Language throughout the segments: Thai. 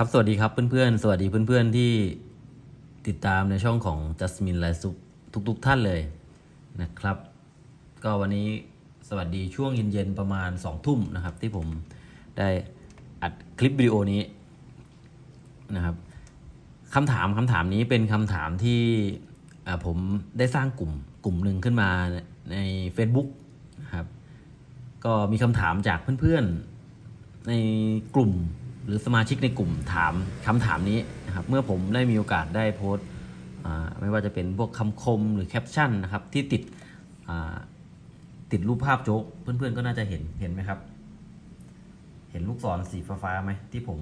ครับ สวัสดีครับเพื่อนๆ สวัสดีเพื่อนๆที่ติดตามในช่องของ Jasmine แลซุปทุกๆท่านเลยนะครับ ก็วันนี้สวัสดีช่วงเย็นๆประมาณ2ทุ่มนะครับ ที่ผมได้อัดคลิปวิดีโอนี้นะครับคำถามคำถามนี้เป็นคำถามที่ผมได้สร้างกลุ่มกลุ่มหนึ่งขึ้นมาใน Facebook นะครับ ก็มีคำถามจากเพื่อนๆ ในกลุ่ม หรือสมาชิกในกลุ่มถามคำถามนี้นะครับเมื่อผมได้มีโอกาสได้โพสต์ไม่ว่าจะเป็นพวกคำคมหรือแคปชั่นนะครับที่ติดติดรูปภาพโจ๊กเพื่อนๆก็น่าจะเห็นเห็นไหมครับ เห็นลูกศรสีฟ้าๆไหมที่ผม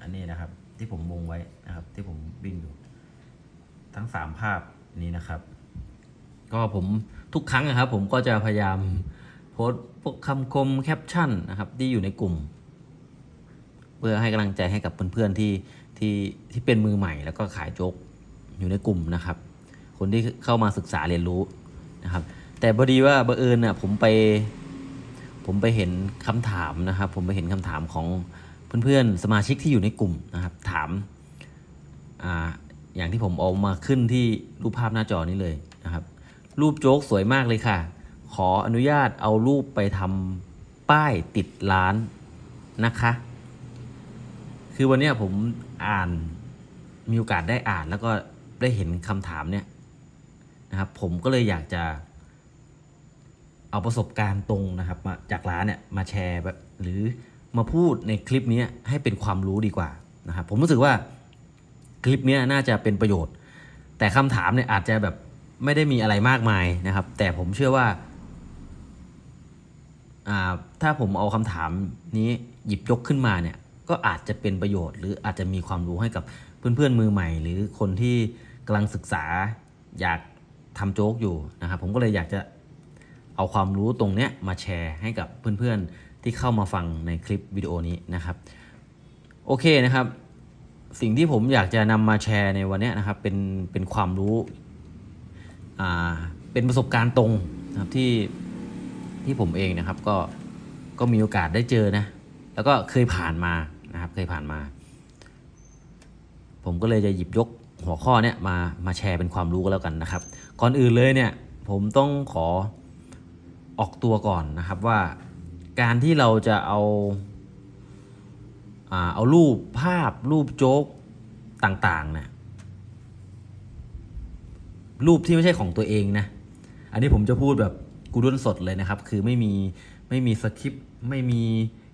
อันนี้นะครับ ที่ผมวงไว้นะครับ ที่ผมวิ่งอยู่ ทั้งสามภาพนี้นะครับ ก็ผมทุกครั้งนะครับ ผมก็จะพยายามโพสต์พวกคำคมแคปชั่นนะครับ ที่อยู่ในกลุ่ม เพื่อให้กำลังใจให้กับเพื่อนๆที่ที่ที่เป็นมือใหม่ แล้วก็ขายโจ๊กอยู่ในกลุ่มนะครับ คนที่เข้ามาศึกษาเรียนรู้นะครับ แต่พอดีว่าบังเอิญน่ะผมไปผมไปเห็นคำถามนะครับ ผมไปเห็นคำถามของเพื่อนๆ สมาชิกที่อยู่ในกลุ่มนะครับ ถามอ่าอย่างที่ผมเอามาขึ้นที่รูปภาพหน้าจอนี้เลยนะครับ รูปโจ๊กสวยมากเลยค่ะ ขออนุญาตเอารูปไปทำป้ายติดร้านนะคะ คือวันนี้ผมอ่านมีโอกาสได้อ่านแล้วก็ได้เห็นคำถามเนี่ยนะครับผมก็เลยอยากจะเอาประสบการณ์ตรงนะครับมาจากร้านเนี่ยมาแชร์แบบหรือมาพูดในคลิปนี้ให้เป็นความรู้ดีกว่านะครับผมรู้สึกว่าคลิปเนี้ยน่าจะเป็นประโยชน์ แต่คำถามเนี่ยอาจจะแบบไม่ได้มีอะไรมากมายนะครับ แต่ผมเชื่อว่าอ่าถ้าผมเอาคำถามนี้หยิบยกขึ้นมาเนี่ย ก็อาจจะเป็นประโยชน์ หรืออาจจะมีความรู้ให้กับเพื่อนๆมือใหม่ หรือคนที่กำลังศึกษาอยากทำโจ๊กอยู่นะครับผมก็เลยอยากจะเอาความรู้ตรงเนี้ยมาแชร์ให้กับเพื่อนๆที่เข้ามาฟังในคลิปวิดีโอนี้นะครับโอเคนะครับ สิ่งที่ผมอยากจะนำมาแชร์ในวันนี้นะครับเป็นเป็นความรู้อ่าเป็นประสบการณ์ตรงนะครับที่ที่ผมเองนะครับก็ก็มีโอกาสได้เจอนะแล้วก็เคยผ่านมา นะครับเคยผ่านมา ผมก็เลยจะหยิบยกหัวข้อเนี้ยมามาแชร์เป็นความรู้กันแล้วกันนะครับ ก่อนอื่นเลยเนี่ยผมต้องขอออกตัวก่อนนะครับว่าการที่เราจะเอาอ่าเอารูปภาพรูปโจ๊กต่างๆนะรูปที่ไม่ใช่ของตัวเองนะ อันนี้ผมจะพูดแบบกูด้นสดเลยนะครับ คือไม่มีไม่มีสคริปต์ไม่มี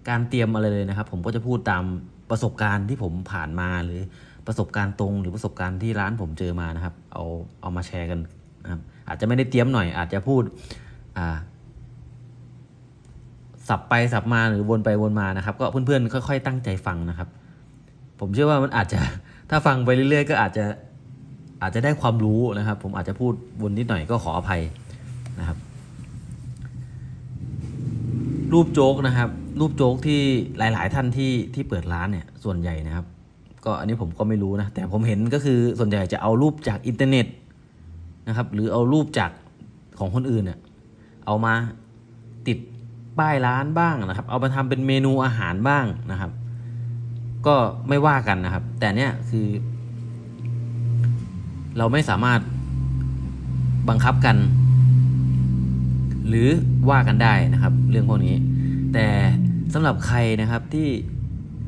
การเตรียมอะไรเลยนะครับ ผมก็จะพูดตามประสบการณ์ที่ผมผ่านมาหรือประสบการณ์ตรง หรือประสบการณ์ที่ร้านผมเจอมานะครับ เอาเอามาแชร์กันนะครับ อาจจะไม่ได้เตรียมหน่อย อาจจะพูดอ่าสับไปสับมาหรือวนไปวนมานะครับ ก็เพื่อนๆค่อย ๆ ตั้งใจฟังนะครับ ผมเชื่อว่ามันอาจจะถ้าฟังไปเรื่อยๆ ก็อาจจะอาจจะได้ความรู้นะครับ ผมอาจจะพูดวนนิดหน่อยก็ขออภัยนะครับ รูปโจ๊กนะครับ รูปโจ๊กที่หลาย ๆ ท่านที่ที่เปิดร้านเนี่ยส่วนใหญ่นะครับ ก็อันนี้ผมก็ไม่รู้นะ แต่ผมเห็นก็คือส่วนใหญ่จะเอารูปจากอินเทอร์เน็ตนะครับ หรือเอารูปจากของคนอื่นเนี่ยเอามาติดป้ายร้านบ้างนะครับ เอามาทำเป็นเมนูอาหารบ้างนะครับ ก็ไม่ว่ากันนะครับ แต่เนี่ยคือ เราไม่สามารถบังคับกัน หรือว่ากันได้นะครับ เรื่องพวกนี้ แต่สำหรับใครนะครับที่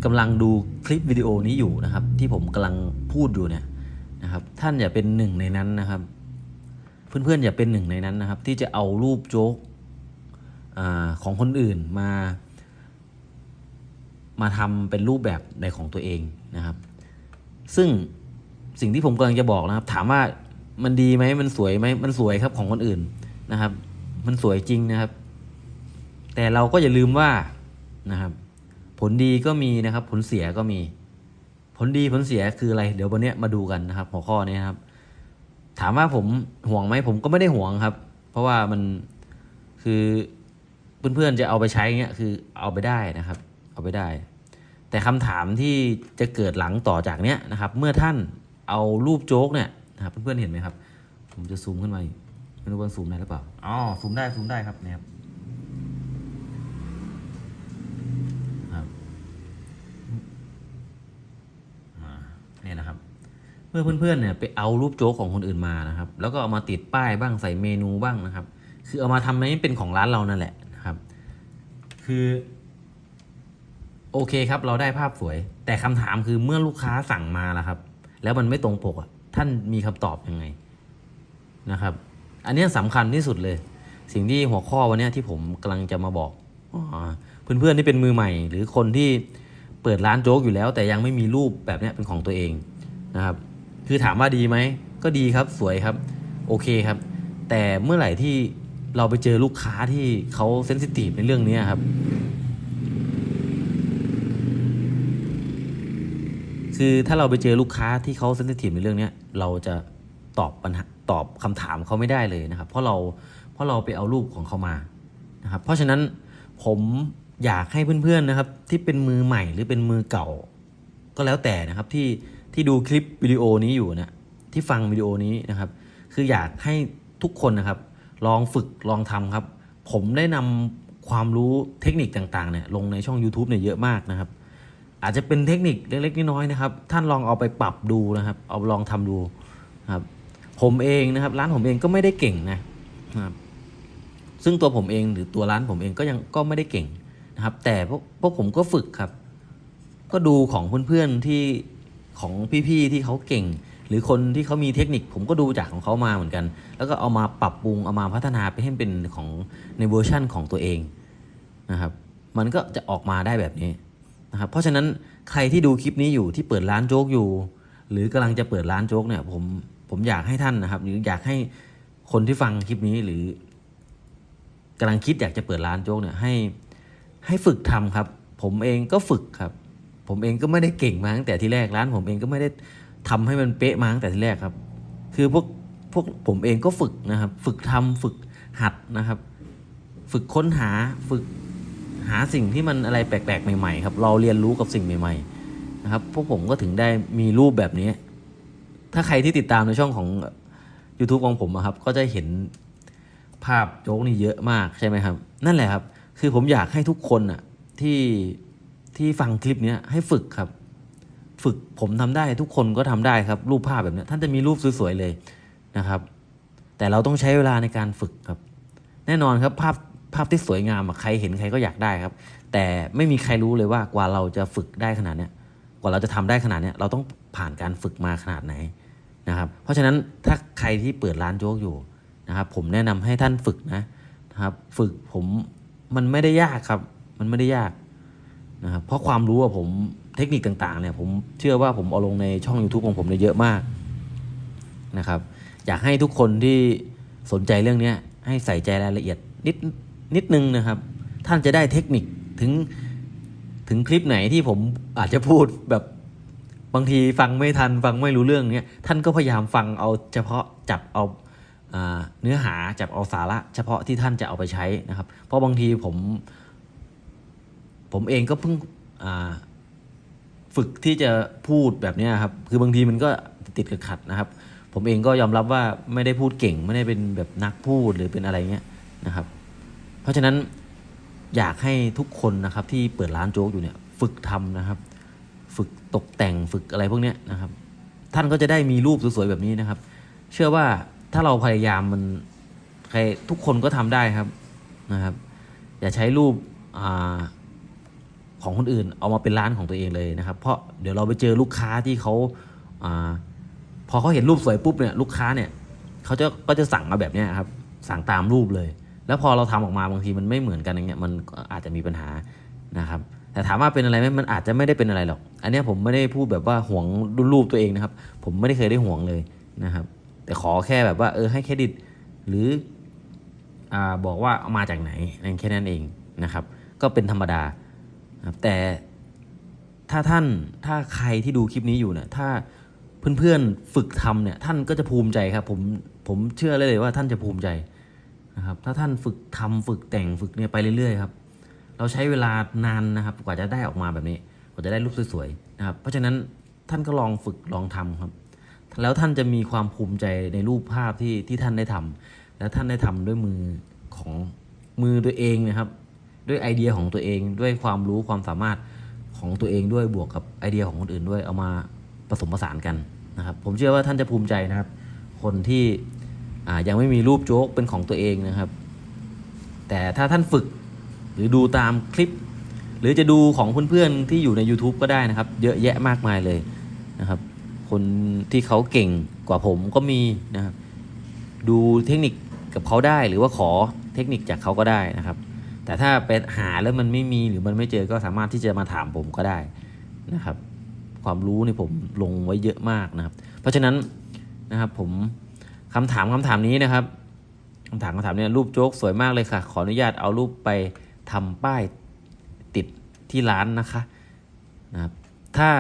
กำลังดูคลิปวิดีโอนี้อยู่นะครับ ที่ผมกำลังพูดอยู่เนี่ยนะครับ ท่านอย่าเป็นหนึ่งในนั้นนะครับ เพื่อนๆอย่าเป็นหนึ่งในนั้นนะครับ ที่จะเอารูปโจ๊กอของคนอื่นมา มาทำเป็นรูปแบบในของตัวเองนะครับ ซึ่งสิ่งที่ผมกำลังจะบอกนะครับ ถามว่ามันดีไหมมันสวยไหมมันสวยครับของคนอื่นนะครับ มันสวยจริงนะครับ แต่เราก็อย่าลืมว่านะครับ ผลดีก็มีนะครับ ผลเสียก็มี ผลดีผลเสียคืออะไร เดี๋ยววันนี้มาดูกันนะครับ หัวข้อนี้นะครับ ถามว่าผมห่วงไหมผมก็ไม่ได้ห่วงครับ เพราะว่ามันคือเพื่อนๆจะเอาไปใช้เงี้ยคือเอาไปได้นะครับ เอาไปได้ แต่คำถามที่จะเกิดหลังต่อจากเนี้ยนะครับ เมื่อท่านเอารูปโจ๊กเนี่ยนะครับเพื่อนๆเห็นไหมครับ ผมจะซูมขึ้นมาอีก ไม่รู้ว่าซูมได้หรือเปล่า อ๋อ ซูมได้ ซูมได้ครับเนี่ยครับครับ เมื่อเพื่อนๆเนี่ยไปเอารูปโจ๊กของคนอื่นมานะครับ แล้วก็เอามาติดป้ายบ้างใส่เมนูบ้างนะครับ คือเอามาทำให้เป็นของร้านเรานั่นแหละนะครับ คือ โอเคครับ เราได้ภาพสวย แต่คำถามคือเมื่อลูกค้าสั่งมาแล้วครับ แล้วมันไม่ตรงปกอะ ท่านมีคำตอบยังไงนะครับ อันนี้ยสำคัญที่สุดเลย สิ่งที่หัวข้อวันนี้ที่ผมกำลังจะมาบอกอเพื่อนๆที่เป็นมือใหม่ หรือคนที่เปิดร้านโจ๊กอยู่แล้ว แต่ยังไม่มีรูปแบบนี้เป็นของตัวเองนะครับ คือถามว่าดีไหมก็ดีครับสวยครับโอเคครับ แต่เมื่อไหร่ที่เราไปเจอลูกค้าที่เขาเซนซิทีฟในเรื่องนี้ครับ คือถ้าเราไปเจอลูกค้าที่เขาเซนซิทีฟในเรื่องนี้เราจะ ตอบปัญหาตอบคำถามเขาไม่ได้เลยนะครับ เพราะเราเพราะเราไปเอารูปของเขามานะครับ เพราะฉะนั้นผมอยากให้เพื่อนๆนะครับ ที่เป็นมือใหม่หรือเป็นมือเก่า ก็แล้วแต่นะครับที่ที่ดูคลิปวิดีโอนี้อยู่นะที่ฟังวิดีโอนี้นะครับ คืออยากให้ทุกคนนะครับ ลองฝึกลองทำครับ ผมได้นำความรู้เทคนิคต่างๆเนี่ยลงในช่อง YouTube เนี่ยเยอะมากนะครับ อาจจะเป็นเทคนิคเล็กๆน้อยๆนะครับ ท่านลองเอาไปปรับดูนะครับ เอาลองทำดูครับ ผมเองนะครับ ร้านผมเองก็ไม่ได้เก่งนะครับซึ่งตัวผมเองหรือตัวร้านผมเองก็ยังก็ไม่ได้เก่งนะครับ แต่พวกพวกผมก็ฝึกครับ ก็ดูของเพื่อนๆที่ของพี่ๆที่เขาเก่ง หรือคนที่เขามีเทคนิค ผมก็ดูจากของเขามาเหมือนกัน แล้วก็เอามาปรับปรุงเอามาพัฒนาไปให้เป็นของในเวอร์ชั่นของตัวเองนะครับ มันก็จะออกมาได้แบบนี้นะครับ เพราะฉะนั้นใครที่ดูคลิปนี้อยู่ที่เปิดร้านโจ๊กอยู่ หรือกำลังจะเปิดร้านโจ๊กเนี่ยผม ผมอยากให้ท่านนะครับ หรืออยากให้คนที่ฟังคลิปนี้หรือกำลังคิดอยากจะเปิดร้านโจ๊กเนี่ยให้ให้ฝึกทำครับ ผมเองก็ฝึกครับ ผมเองก็ไม่ได้เก่งมาตั้งแต่ที่แรกร้านผมเองก็ไม่ได้ทำให้มันเป๊ะมาตั้งแต่ที่แรกครับ คือพวกพวกผมเองก็ฝึกนะครับ ฝึกทำฝึกหัดนะครับ ฝึกค้นหาฝึกหาสิ่งที่มันอะไรแปลกๆ ใหม่ๆครับ เราเรียนรู้กับสิ่งใหม่ ๆ นะครับ พวกผมก็ถึงได้มีรูปแบบนี้ ถ้าใครที่ติดตามในช่องของ YouTube ของผมครับ ก็จะเห็นภาพโจ๊กนี่เยอะมากใช่ไหมครับ นั่นแหละครับ คือผมอยากให้ทุกคนอะที่ที่ฟังคลิปนี้ให้ฝึกครับ ฝึกผมทำได้ทุกคนก็ทำได้ครับ รูปภาพแบบนี้ท่านจะมีรูปสวยๆเลยนะครับ แต่เราต้องใช้เวลาในการฝึกครับ แน่นอนครับภาพภาพที่สวยงามอะใครเห็นใครก็อยากได้ครับ แต่ไม่มีใครรู้เลยว่ากว่าเราจะฝึกได้ขนาดเนี้ยกว่าเราจะทำได้ขนาดเนี้ยเราต้องผ่านการฝึกมาขนาดไหน นะครับ เพราะฉะนั้นถ้าใครที่เปิดร้านโจ๊กอยู่นะครับผมแนะนำให้ท่านฝึกนะนะครับ ฝึกผมมันไม่ได้ยากครับ มันไม่ได้ยากนะครับเพราะความรู้อะผมเทคนิคต่างๆเนี่ยผมเชื่อว่าผมเอาลงในช่อง YouTube ของผมเนี่ยเยอะมากนะครับ อยากให้ทุกคนที่สนใจเรื่องนี้ให้ใส่ใจรายละเอียดนิดนิดนึงนะครับ ท่านจะได้เทคนิคถึงถึงคลิปไหนที่ผมอาจจะพูดแบบ บางทีฟังไม่ทันฟังไม่รู้เรื่องเนี้ยท่านก็พยายามฟังเอาเฉพาะจับเอาอ่าเนื้อหาจับเอาสาระเฉพาะที่ท่านจะเอาไปใช้นะครับ เพราะบางทีผม ผมเองก็เพิ่งฝึกที่จะพูดแบบนี้ครับ คือบางทีมันก็ติดขัดนะครับ ผมเองก็ยอมรับว่าไม่ได้พูดเก่ง ไม่ได้เป็นแบบนักพูดหรือเป็นอะไรเงี้ยนะครับ เพราะฉะนั้นอยากให้ทุกคนนะครับที่เปิดร้านโจ๊กอยู่เนี่ยฝึกทำนะครับ ฝึกตกแต่งฝึกอะไรพวกนี้นะครับ ท่านก็จะได้มีรูปสวยๆแบบนี้นะครับ เชื่อว่าถ้าเราพยายามมันใครทุกคนก็ทำได้ครับนะครับ อย่าใช้รูปอของคนอื่น เอามาเป็นร้านของตัวเองเลยนะครับ เพราะเดี๋ยวเราไปเจอลูกค้าที่เขาอาพอเขาเห็นรูปสวยปุ๊บเนี่ยลูกค้าเนี่ยเขาจะก็จะสั่งมาแบบนี้ครับสั่งตามรูปเลย แล้วพอเราทำออกมาบางทีมันไม่เหมือนกันอย่างเงี้ยมันอาจจะมีปัญหานะครับ แต่ถามว่าเป็นอะไรไหมมันอาจจะไม่ได้เป็นอะไรหรอก อันนี้ผมไม่ได้พูดแบบว่าห่วงรูปตัวเองนะครับ ผมไม่ได้เคยได้ห่วงเลยนะครับ แต่ขอแค่แบบว่าเออให้เครดิต หรืออาบอกว่าเอามาจากไหนนั่นแค่นั้นเองนะครับ ก็เป็นธรรมดาครับแต่ถ้าท่านถ้าใครที่ดูคลิปนี้อยู่เนี่ยถ้าเพื่อนๆฝึกทำเนี่ยท่านก็จะภูมิใจครับผมผมเชื่อเลยเลยว่าท่านจะภูมิใจนะครับถ้าท่านฝึกทำฝึกแต่งฝึกเนี่ยไปเรื่อยๆครับ เราใช้เวลานานนะครับกว่าจะได้ออกมาแบบนี้กว่าจะได้รูปสวยๆนะครับ เพราะฉะนั้นท่านก็ลองฝึกลองทำครับ แล้วท่านจะมีความภูมิใจในรูปภาพที่ที่ท่านได้ทำและท่านได้ทำด้วยมือของมือตัวเองนะครับ ด้วยไอเดียของตัวเองด้วยความรู้ความสามารถของตัวเองด้วยบวกกับไอเดียของคนอื่นด้วยเอามาผสมผสานกันนะครับ ผมเชื่อว่าท่านจะภูมิใจนะครับ คนที่อ่ายังไม่มีรูปโจ๊กเป็นของตัวเองนะครับ แต่ถ้าท่านฝึก หรือดูตามคลิป หรือจะดูของเพื่อนๆที่อยู่ใน YouTube ก็ได้นะครับ เยอะแยะมากมายเลยนะครับ คนที่เขาเก่งกว่าผมก็มีนะครับ ดูเทคนิคกับเขาได้หรือว่าขอเทคนิคจากเขาก็ได้นะครับ แต่ถ้าไปหาแล้วมันไม่มีหรือมันไม่เจอก็สามารถที่จะมาถามผมก็ได้นะครับ ความรู้ในผมลงไว้เยอะมากนะครับ เพราะฉะนั้นนะครับผมคำถามคำถามนี้นะครับคำถามคำถามเนี้รูปโจ๊กสวยมากเลยค่ะ ขออนุญาตเอารูปไป ทำป้ายติดที่ร้านนะคะนะครับถ้า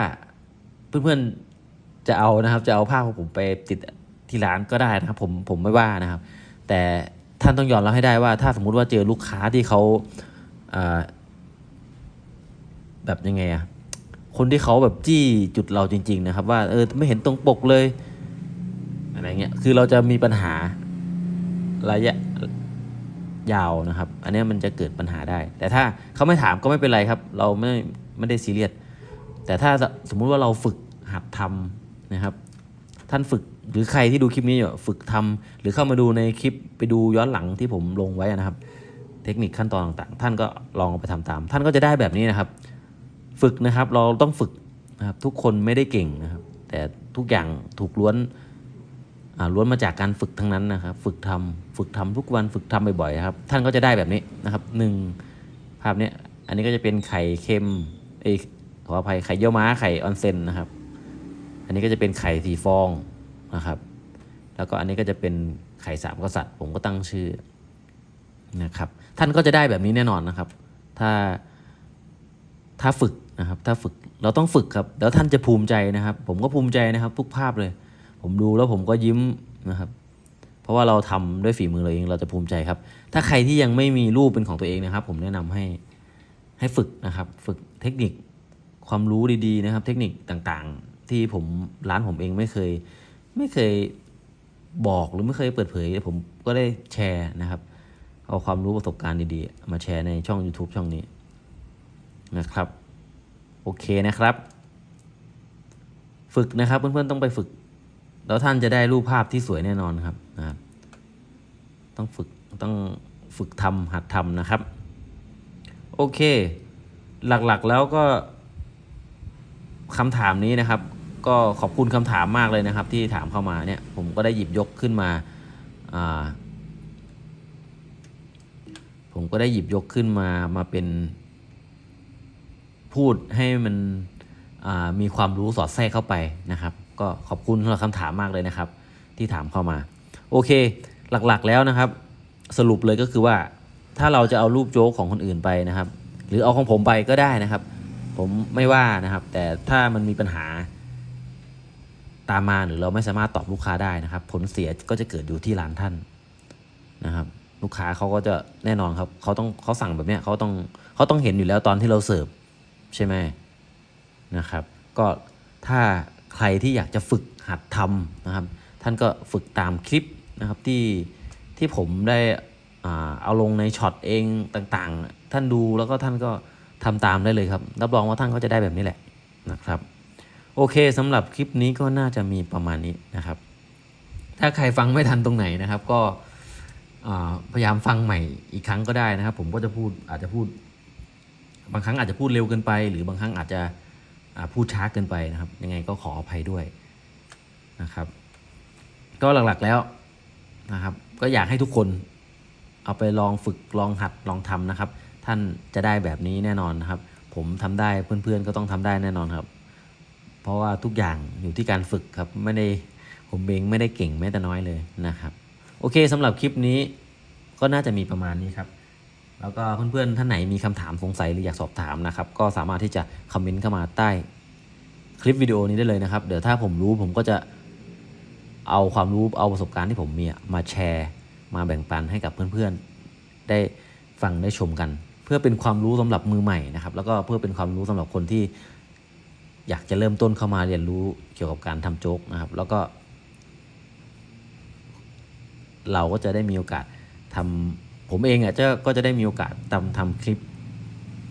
เพื่อนๆจะเอานะครับ จะเอาภาพของผมไปติดที่ร้านก็ได้นะครับ ผมผมไม่ว่านะครับ แต่ท่านต้องยอมรับให้ได้ว่า ถ้าสมมุติว่าเจอลูกค้าที่เขาอ่าแบบยังไงอะคนที่เขาแบบจี้จุดเราจริง ๆ นะครับ ว่าเออไม่เห็นตรงปกเลยอะไรเงี้ยคือเราจะมีปัญหาระยะ ยาวนะครับ อันนี้มันจะเกิดปัญหาได้ แต่ถ้าเขาไม่ถามก็ไม่เป็นไรครับ เราไม่ไม่ได้ซีเรียสแต่ถ้าสมมุติว่าเราฝึกหัดทำนะครับ ท่านฝึกหรือใครที่ดูคลิปนี้อยู่ฝึกทำหรือเข้ามาดูในคลิปไปดูย้อนหลังที่ผมลงไว้นะครับ เทคนิคขั้นตอนต่างๆ ท่านก็ลองไปทำตาม ท่านก็จะได้แบบนี้นะครับ ฝึกนะครับเราต้องฝึกนะครับทุกคนไม่ได้เก่งนะครับ แต่ทุกอย่างถูกล้วน ล้วนมาจากการฝึกทั้งนั้นนะครับ ฝึกทำฝึกทำทุกวันฝึกทำบ่อยๆครับ ท่านก็จะได้แบบนี้นะครับหนึ่งภาพนี้อันนี้ก็จะเป็นไข่เค็มเอขออภัยไข่เยี่ยวม้าไข่ออนเซนนะครับ อันนี้ก็จะเป็นไข่สีฟองนะครับ แล้วก็อันนี้ก็จะเป็นไข่สามกษัตริย์ ผมก็ตั้งชื่อนะครับ ท่านก็จะได้แบบนี้แน่นอนนะครับ ถ้าถ้าฝึกนะครับ ถ้าฝึกเราต้องฝึกครับ แล้วท่านจะภูมิใจนะครับ ผมก็ภูมิใจนะครับ ทุกภาพเลย ผมดูแล้วผมก็ยิ้มนะครับ เพราะว่าเราทำด้วยฝีมือเราเองเราจะภูมิใจครับ ถ้าใครที่ยังไม่มีรูปเป็นของตัวเองนะครับ ผมแนะนำให้ให้ฝึกนะครับ ฝึกเทคนิคความรู้ดีๆนะครับ เทคนิคต่างๆ ที่ผมร้านผมเองไม่เคย ไม่เคยบอกหรือไม่เคยเปิดเผย ผมก็ได้แชร์นะครับ เอาความรู้ประสบการณ์ดีๆ มาแชร์ในช่อง YouTube ช่องนี้นะครับ โอเคนะครับ ฝึกนะครับเพื่อนๆต้องไปฝึก แล้วท่านจะได้รูปภาพที่สวยแน่นอนครับนะครับต้องฝึกต้องฝึกทำหัดทำนะครับ โอเค หลักๆแล้วก็คำถามนี้นะครับ ก็ขอบคุณคำถามมากเลยนะครับ ที่ถามเข้ามาเนี่ย ผมก็ได้หยิบยกขึ้นมาผมก็ได้หยิบยกขึ้นมามาเป็นพูดให้มันมีความรู้สอดแทรกเข้าไปนะครับ ก็ขอบคุณสำหรับคำถามมากเลยนะครับ ที่ถามเข้ามา โอเค หลักๆแล้วนะครับ สรุปเลยก็คือว่า ถ้าเราจะเอารูปโจ๊กของคนอื่นไปนะครับ หรือเอาของผมไปก็ได้นะครับ ผมไม่ว่านะครับ แต่ถ้ามันมีปัญหาตามมาหรือเราไม่สามารถตอบลูกค้าได้นะครับ ผลเสียก็จะเกิดอยู่ที่ร้านท่านนะครับ ลูกค้าเขาก็จะแน่นอนครับเขาต้องเขาสั่งแบบเนี้ยเขาต้องเขาต้องเห็นอยู่แล้วตอนที่เราเสิร์ฟใช่ไหมนะครับ ก็ถ้า ใครที่อยากจะฝึกหัดทำนะครับ ท่านก็ฝึกตามคลิปนะครับที่ที่ผมได้อ่าเอาลงในช็อตเองต่างๆ ท่านดูแล้วก็ท่านก็ทำตามได้เลยครับ รับรองว่าท่านก็จะได้แบบนี้แหละนะครับ โอเคสำหรับคลิปนี้ก็น่าจะมีประมาณนี้นะครับ ถ้าใครฟังไม่ทันตรงไหนนะครับ ก็อ่าพยายามฟังใหม่อีกครั้งก็ได้นะครับ ผมก็จะพูดอาจจะพูด บางครั้งอาจจะพูดเร็วเกินไป หรือบางครั้งอาจจะ พูดช้าเกินไปนะครับ ยังไงก็ขออภัยด้วยนะครับ ก็หลักๆแล้วนะครับ ก็อยากให้ทุกคนเอาไปลองฝึกลองหัดลองทำนะครับ ท่านจะได้แบบนี้แน่นอนนะครับ ผมทำได้เพื่อนๆก็ต้องทำได้แน่นอนครับ เพราะว่าทุกอย่างอยู่ที่การฝึกครับไม่ได้ผมเองไม่ได้เก่งแม้แต่น้อยเลยนะครับ โอเคสำหรับคลิปนี้ก็น่าจะมีประมาณนี้ครับ แล้วก็เพื่อนๆท่านไหนมีคำถามสงสัยหรืออยากสอบถามนะครับ ก็สามารถที่จะคอมเมนต์เข้ามาใต้คลิปวิดีโอนี้ได้เลยนะครับ เดี๋ยวถ้าผมรู้ผมก็จะเอาความรู้เอาประสบการณ์ที่ผมมีมาแชร์ มาแบ่งปันให้กับเพื่อนๆ ได้ฟังได้ชมกัน เพื่อเป็นความรู้สำหรับมือใหม่นะครับ แล้วก็เพื่อเป็นความรู้สำหรับคนที่ อยากจะเริ่มต้นเข้ามาเรียนรู้เกี่ยวกับการทำโจ๊กนะครับ แล้วก็ เราก็จะได้มีโอกาสทำ ผมเองอะจะก็จะได้มีโอกาสทำทำคลิป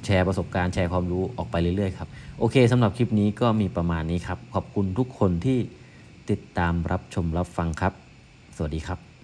แชร์ประสบการณ์แชร์ความรู้ออกไปเรื่อยๆครับ โอเคสำหรับคลิปนี้ก็มีประมาณนี้ครับ ขอบคุณทุกคนที่ติดตามรับชมรับฟังครับ สวัสดีครับ